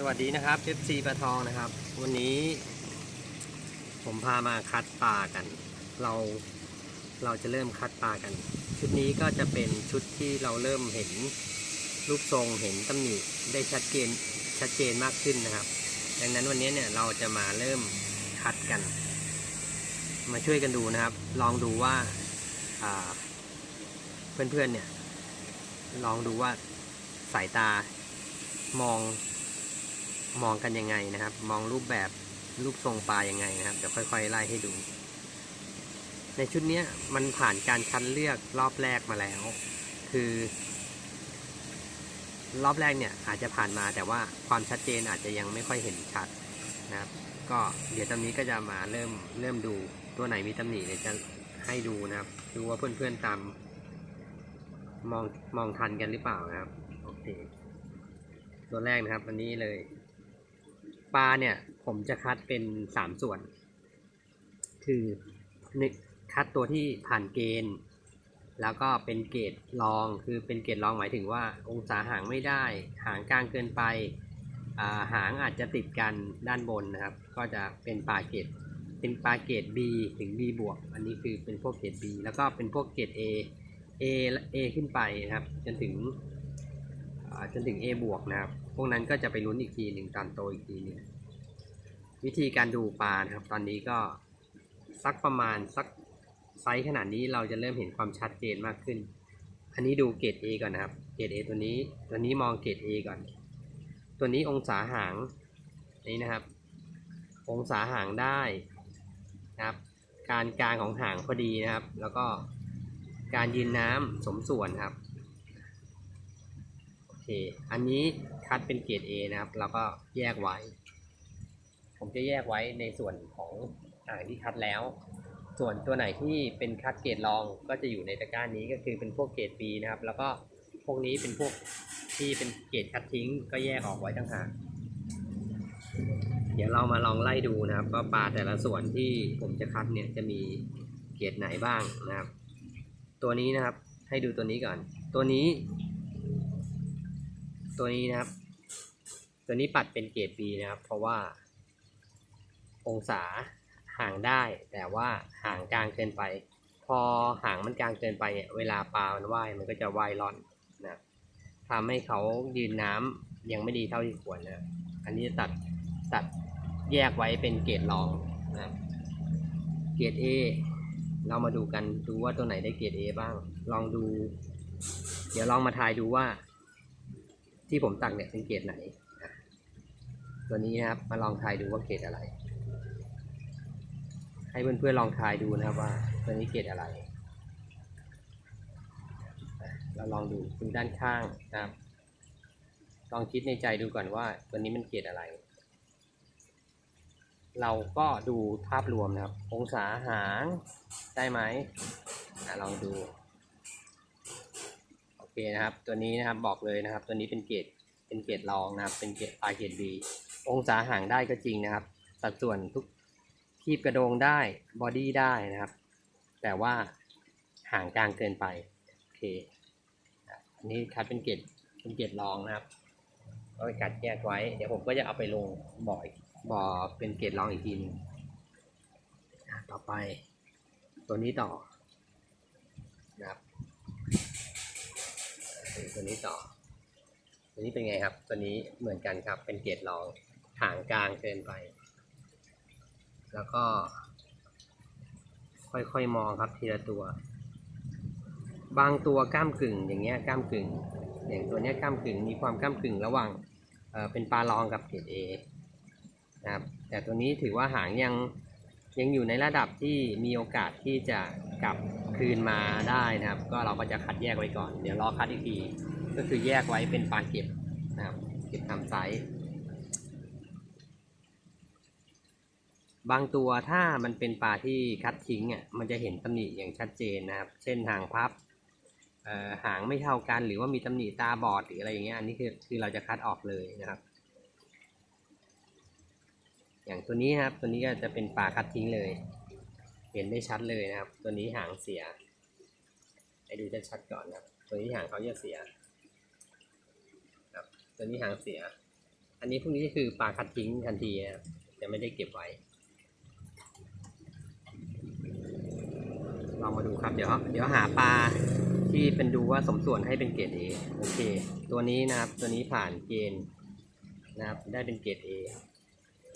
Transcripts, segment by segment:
สวัสดีนะครับเอฟซีปลาทองนะครับ วันนี้ ผมพามาคัดปลากัน เราเราจะเริ่มคัดปลากัน ชุดนี้ก็จะเป็นชุดที่เราเริ่มเห็นรูปทรงเห็นตำหนิได้ชัดเจนชัดเจนมากขึ้นนะครับ ดังนั้นวันนี้เนี่ยเราจะมาเริ่มคัดกัน มาช่วยกันดูนะครับ ลองดูว่าอ่าเพื่อนๆเนี่ยลองดูว่าสายตามอง มองกันยังไงนะครับ มองรูปแบบรูปทรงปลายังไงนะครับเดี๋ยวค่อย ๆ ไล่ให้ดู ในชุดนี้มันผ่านการคัดเลือกรอบแรกมาแล้ว คือ รอบแรกเนี่ยอาจจะผ่านมาแต่ว่าความชัดเจนอาจจะยังไม่ค่อยเห็นชัดนะครับ ก็เดี๋ยวตอนนี้ก็จะมาเริ่มเริ่มดูตัวไหนมีตำหนิเดี๋ยวจะให้ดูนะครับดูว่าเพื่อนๆตามมองมองทันกันหรือเปล่านะครับโอเคตัวแรกนะครับอันนี้เลย ปลาเนี่ยผมจะคัดเป็นสามส่วน คือนคัดตัวที่ผ่านเกณฑ์ แล้วก็เป็นเกรดรองคือเป็นเกรดรองหมายถึงว่า องศาหางไม่ได้ หางกลางเกินไปาหางอาจจะติดกันด้านบนนะครับ ก็จะเป็นปลาเกรดเป็นปลาเกรด B ถึง B บวก อันนี้คือเป็นพวกเกรด B แล้วก็เป็นพวกเกรด A A และ A ขึ้นไปนะครับ จนถึงจนถึง A บวกนะครับ พวกนั้นก็จะไปลุ้นอีกทีหนึ่งตอนโตอีกทีหนึงวิธีการดูปลานะครับ ตอนนี้ก็สักประมาณสักไซส์ขนาดนี้เราจะเริ่มเห็นความชัดเจนมากขึ้น อันนี้ดูเกรด A ก่อนนะครับ เกรด A ตัวนี้ ตัวนี้มองเกรด A ก่อน ตัวนี้องศาหางนี่นะครับ องศาหางได้นะครับ การกลางของหางพอดีนะครับ แล้วก็การยืนน้ำสมส่วนครับ เค อันนี้คัดเป็นเกรด A นะครับ แล้วก็แยกไว้ ผมจะแยกไว้ในส่วนของอ่างที่คัดแล้ว ส่วนตัวไหนที่เป็นคัดเกรดรองก็จะอยู่ในตะกร้านี้ก็คือเป็นพวกเกรด B นะครับ แล้วก็พวกนี้เป็นพวกที่เป็นเกรดคัดทิ้ง ก็แยกออกไว้ต่างหากเดี๋ยวเรามาลองไล่ดูนะครับว่าปลาแต่ละส่วนที่ผมจะคัดเนี่ยจะมีเกรดไหนบ้างนะครับ ตัวนี้นะครับให้ดูตัวนี้ก่อน ตัวนี้ ตัวนี้นะครับ ตัวนี้ปัดเป็นเกรด B นะครับ เพราะว่า องศาห่างได้แต่ว่าห่างกลางเกินไป พอห่างมันกลางเกินไปเนี่ยเวลาปลามันว่ายมันก็จะว่ายร่อนนะทำให้เขายืนน้ำยังไม่ดีเท่าที่ควรนะอันนี้จะตัดตัดแยกไว้เป็นเกรดรองนะเกรด A เรามาดูกันดูว่าตัวไหนได้เกรด A บ้าง ลองดู เดี๋ยวลองมาทายดูว่า ที่ผมตักเนี่ยเป็นเกรดไหน ตัวนี้นะครับมาลองทายดูว่าเกรดอะไร ให้เพื่อนๆลองทายดูนะครับว่าตัวนี้เกรดอะไร เราลองดูดูด้านข้างนะครับ ลองคิดในใจดูก่อนว่า ตัวนี้มันเกรดอะไร เราก็ดูภาพรวมนะครับ องศาหางได้ไหมลองดู เคนะครับ ตัวนี้นะครับบอกเลยนะครับ ตัวนี้เป็นเกรดเป็นเกรดรองนะครับ เป็นเกรดปลายเกรด B องศาห่างได้ก็จริงนะครับ สัดส่วนทุกคีบกระโดงได้บอดี้ได้นะครับ แต่ว่าห่างกลางเกินไปโอเคอันนี้คัดเป็นเกรดเป็นเกรดรองนะครับก็ไปกัดแยกไว้ เดี๋ยวผมก็จะเอาไปลงบ่อยบ่อเป็นเกรดรองอีกทีหนึงอะต่อไป ตัวนี้ต่อนะครับ ตัวนี้ต่อ ตัวนี้เป็นไงครับ ตัวนี้เหมือนกันครับ เป็นเกรดรองห่างกลางเกินไป แล้วก็ ค่อยๆมองครับทีละตัว บางตัวก้ามกึ่งอย่างเงี้ยก้ามกึ่ง อย่างตัวเนี้ยก้ามกึ่งมีความก้ามกึ่งระหว่างเเป็นปลารองกับเกรด A นะครับ แต่ตัวนี้ถือว่าหางยัง ยังอยู่ในระดับที่มีโอกาสที่จะกลับคืนมาได้นะครับ ก็เราก็จะคัดแยกไว้ก่อน เดี๋ยวรอคัดอีกที ก็คือแยกไว้เป็นปลาเก็บนะครับ เก็บทำไซส์บางตัวถ้ามันเป็นปลาที่คัดทิ้งอะมันจะเห็นตำหนิอย่างชัดเจนนะครับ เช่นหางพับเอ่อหางไม่เท่ากันหรือว่ามีตำหนิตาบอดหรืออะไรอย่างเงี้ยอันนี้คือคือเราจะคัดออกเลยนะครับ อย่างตัวนี้นะครับ ตัวนี้ก็จะเป็นปลาคัดทิ้งเลย เห็นได้ชัดเลยนะครับ ตัวนี้หางเสียให้ดูชัดๆก่อนครับ ตัวนี้หางเขาจะเสียครับ ตัวนี้หางเสีย อันนี้พวกนี้ก็คือปลาคัดทิ้งทันทีนะครับจะไม่ได้เก็บไว้ลองมาดูครับเดี๋ยวเดี๋ยวหาปลาที่เป็นดูว่าสมส่วนให้เป็นเกรด A โอเค ตัวนี้นะครับ ตัวนี้ผ่านเกณฑ์นะครับ ได้เป็นเกรดเก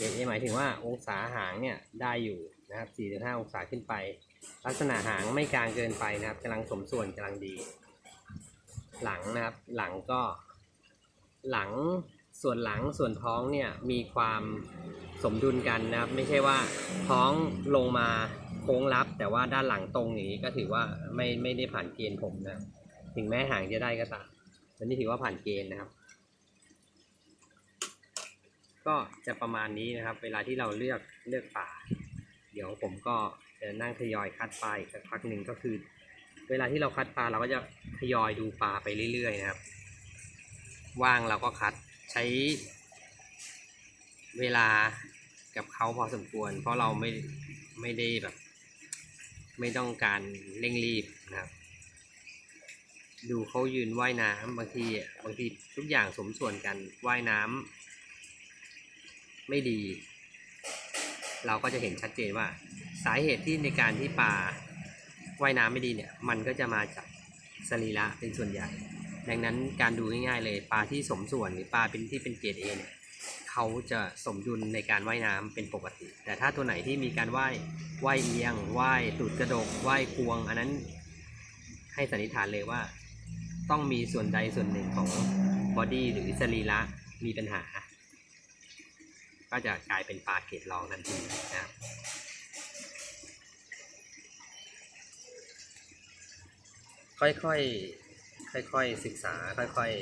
รด A หมายถึงว่าองศาหางเนี่ยได้อยู่นะครับ 4-5 องศาขึ้นไป ลักษณะหางไม่กลางเกินไปนะครับกำลังสมส่วนกำลังดี หลังนะครับ หลังก็ หลังส่วนหลังส่วนท้องเนี่ยมีความสมดุลกันนะครับ ไม่ใช่ว่าท้องลงมาโค้งรับ แต่ว่าด้านหลังตรงอย่างนี้ก็ถือว่าไม่ไม่ได้ผ่านเกณฑ์ผมนะ ถึงแม้หางจะได้ก็ตามวันนี้ถือว่าผ่านเกณฑ์นะครับ ก็จะประมาณนี้นะครับ เวลาที่เราเลือกเลือกป่า เดี๋ยวผมก็จะนั่งทยอยคัดปลาอีกสักพักหนึ่งก็คือ เวลาที่เราคัดปลาเราก็จะทยอยดูปลาไปเรื่อยๆนะครับ ว่างเราก็คัดใช้เวลากับเขาพอสมควร เพราะเราไม่ไม่ได้แบบ ไม่ต้องการเร่งรีบนะครับ ดูเขายืนว่ายน้ำบางทีบางทีทุกอย่างสมส่วนกันว่ายน้ำ ไม่ดี เราก็จะเห็นชัดเจนว่า สาเหตุที่ในการที่ปลาว่ายน้ำไม่ดีเนี่ยมันก็จะมาจากสรีระเป็นส่วนใหญ่ ดังนั้นการดูง่ายๆเลยปลาที่สมส่วนหรือปลาเป็นที่เป็นเกรดเอเนี่ยเขาจะสมดุลในการว่ายน้ำเป็นปกติ แต่ถ้าตัวไหนที่มีการว่ายว่ายเอียงว่ายตูดกระดกว่ายควง อันนั้นให้สันนิษฐานเลยว่า ต้องมีส่วนใดส่วนหนึ่งของบอดี้หรือสรีระมีปัญหา ก็จะกลายเป็นปลาเกรดรองทันทีนะครับค่อยๆ ค่อยๆ ศึกษา ค่อย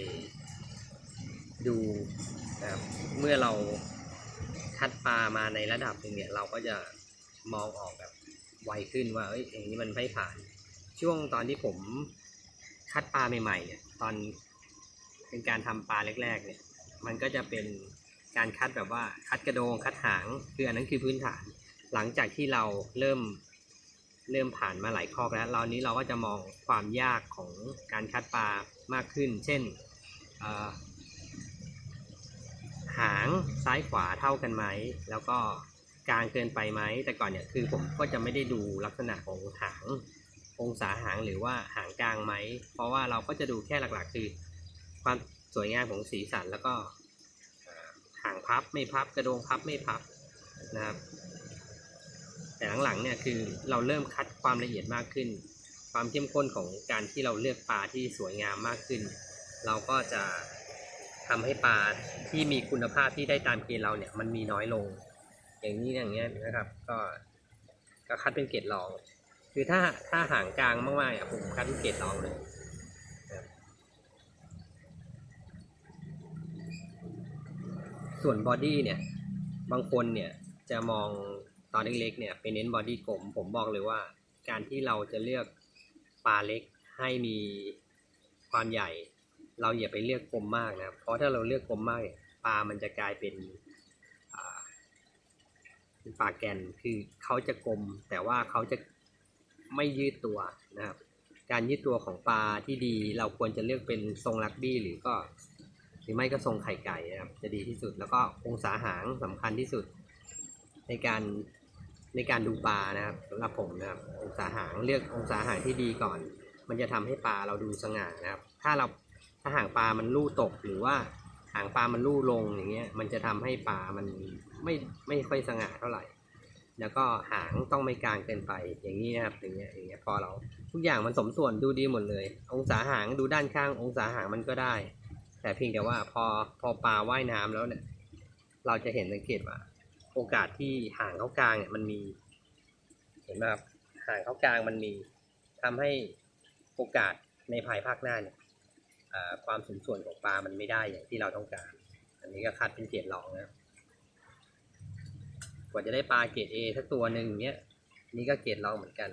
ๆ ดูนะครับ เมื่อเราคัดปลามาในระดับหนึ่งเนี่ย เราก็จะมองออกแบบไวขึ้นว่า เอ้ย อย่างนี้มันไม่ผ่าน ช่วงตอนที่ผมคัดปลาใหม่ๆ เนี่ย ตอนเป็นการทำปลาแรก ๆ เนี่ย มันก็จะเป็น การคัดแบบว่าคัดกระโดงคัดหางคืออันนั้นคือพื้นฐาน หลังจากที่เราเริ่มเริ่มผ่านมาหลายข้อแล้วเรานี้เราก็จะมองความยากของการคัดปลามากขึ้น เช่นหางซ้ายขวาเท่ากันไหม แล้วก็กลางเกินไปไหม แต่ก่อนเนี่ยคือผมก็จะไม่ได้ดูลักษณะของหางองศาหางหรือว่าหางกลางไหม เพราะว่าเราก็จะดูแค่หลักๆ คือ ความสวยงามของสีสันแล้วก็างพับไม่พับกระโดงพับไม่พับนะครับ แต่หลังๆเนี่ยคือเราเริ่มคัดความละเอียดมากขึ้น ความเข้มข้นของการที่เราเลือกปลาที่สวยงามมากขึ้น เราก็จะทำให้ปลาที่มีคุณภาพที่ได้ตามเกณฑ์เราเนี่ยมันมีน้อยลง อย่างนี้อย่างเงี้ยนะครับ ก็ก็คัดเป็นเกรดรอง คือถ้าถ้าห่างกลางมากๆอะผมคัดเป็นเกรดรองเลยนะครับ ส่วนบอดี้เนี่ยบางคนเนี่ยจะมองตอนเล็กๆเนี่ยไปเน้นบอดี้กลมผมบอกเลยว่า การที่เราจะเลือกปลาเล็กให้มีความใหญ่ เราอย่าไปเลือกกลมมากนะครับเพราะถ้าเราเลือกกลมมากเนี่ยปลามันจะกลายเป็นปลาแกนคือเขาจะกลม แต่ว่าเขาจะไม่ยืดตัวนะครับการยืดตัวของปลาที่ดี เราควรจะเลือกเป็นทรงลักบี้หรือก็ รือไม่ก็ทรงไข่ไก่นะครับจะดีที่สุด แล้วก็องศาหางสำคัญที่สุด ในการในการดูปลานะครับสำหรับผมนะครับองศาหางเลือกองศาหางที่ดีก่อน มันจะทำให้ปลาเราดูสง่านะครับ ถ้าเราถ้าหางปลามันลู่ตกหรือว่าหางปลามันลู่ลงอย่างเงี้ยมันจะทำให้ปลามันไม่ไม่ค่อยสง่าเท่าไหร่ แล้วก็หางต้องไม่กลางเกินไปอย่างนี้นะครับอย่างเงี้ยอย่างเงี้ยพอเราทุกอย่างมันสมส่วนดูดีหมดเลย องศาหางดูด้านข้าง องศาหางมันก็ได้ แต่เพียงแต่ว่าพอพอปลาว่ายน้ำแล้วเนี่ย เราจะเห็นสังเกตว่า โอกาสที่ห่างเข้ากลางเนี่ยมันมี เห็นไหมครับห่างเข้ากลางมันมีทำให้โอกาสในภายภาคหน้าเนี่ยความสมส่วนของปลามันไม่ได้อย่างที่เราต้องการ อันนี้ก็คัดเป็นเกรดรองนะครับกว่าจะได้ปลาเกรดเอสักตัวหนึ่งเนี้ยนี่ก็เกรดรองเหมือนกัน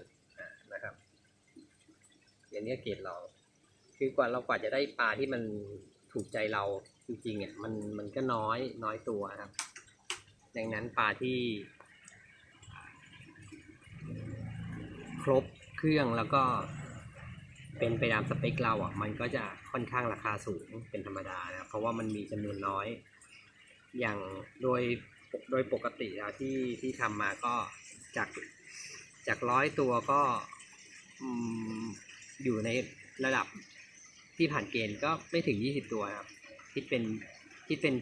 นะครับอย่างนี้เกรดรอง คือกว่าเรากว่าจะได้ปลาที่มัน ถูกใจเราจริงๆอะมันมันก็น้อยน้อยตัวนะครับ ดังนั้นปลาที่ ครบเครื่องแล้วก็เป็นไปตามสเปคเราอะ มันก็จะค่อนข้างราคาสูงเป็นธรรมดานะเพราะว่ามันมีจำนวนน้อย อย่างโดยโดยปกติแล้วที่ที่ทำมาก็จากจากร้อยตัวก็อยู่ในระดับ ที่ผ่านเกณฑ์ก็ไม่ถึง 20 ตัวนะครับคิดเป็นคิดเป็น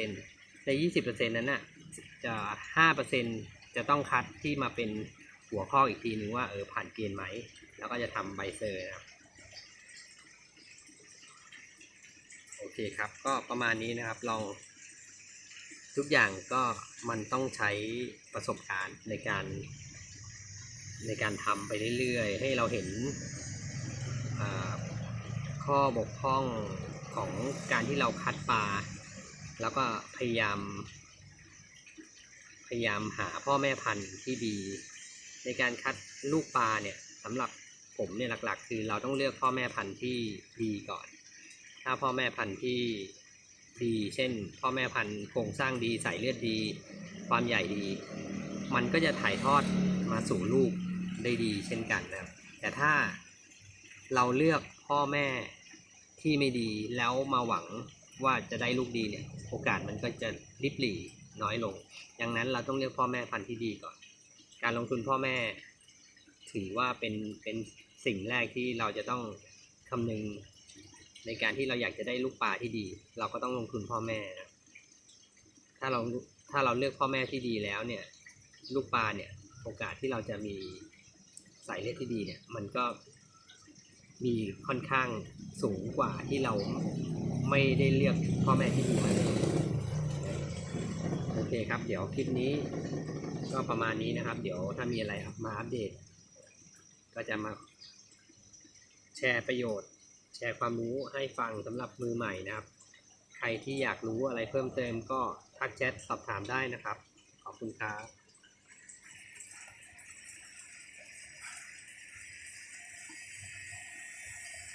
20%ใน 20%นั้นน่ะจะ5%จะต้องคัดที่มาเป็นหัวข้ออีกทีนึงว่าเออผ่านเกณฑ์ไหม แล้วก็จะทำใบเซอร์นะครับโอเคครับ ก็ประมาณนี้นะครับลองทุกอย่างก็มันต้องใช้ประสบการณ์ในการในการทำไปเรื่อยๆ ให้เราเห็น ข้อบกพร่องของการที่เราคัดปลา แล้วก็พยายาม พยายามหาพ่อแม่พันธุ์ที่ดี ในการคัดลูกปลาเนี่ยสำหรับผมเนี่ยหลัก ๆ คือเราต้องเลือกพ่อแม่พันธุ์ที่ดีก่อน ถ้าพ่อแม่พันธุ์ที่ดี เช่น พ่อแม่พันธุ์โครงสร้างดีใส่เลือดดี ความใหญ่ดี มันก็จะถ่ายทอดมาสู่ลูกได้ดีเช่นกันนะครับแต่ถ้าเราเลือก พ่อแม่ที่ไม่ดีแล้วมาหวังว่าจะได้ลูกดีเนี่ยโอกาสมันก็จะริบหรี่น้อยลง ดังนั้นเราต้องเลือกพ่อแม่พันธุ์ที่ดีก่อน การลงทุนพ่อแม่ ถือว่าเป็นเป็นสิ่งแรกที่เราจะต้องคำนึงในการที่เราอยากจะได้ลูกปลาที่ดี เราก็ต้องลงทุนพ่อแม่นะถ้าเราถ้าเราเลือกพ่อแม่ที่ดีแล้วเนี่ย ลูกปลาเนี่ยโอกาสที่เราจะมีสายเลือดที่ดีเนี่ย มันก็ มีค่อนข้างสูงกว่าที่เราไม่ได้เลือกพ่อแม่ที่ดีมาเลยโอเคครับ เดี๋ยวคลิปนี้ก็ประมาณนี้นะครับ เดี๋ยวถ้ามีอะไรมาอัปเดต ก็จะมาแชร์ประโยชน์ แชร์ความรู้ให้ฟังสำหรับมือใหม่นะครับ ใครที่อยากรู้อะไรเพิ่มเติมก็ทักแชทสอบถามได้นะครับ ขอบคุณครับ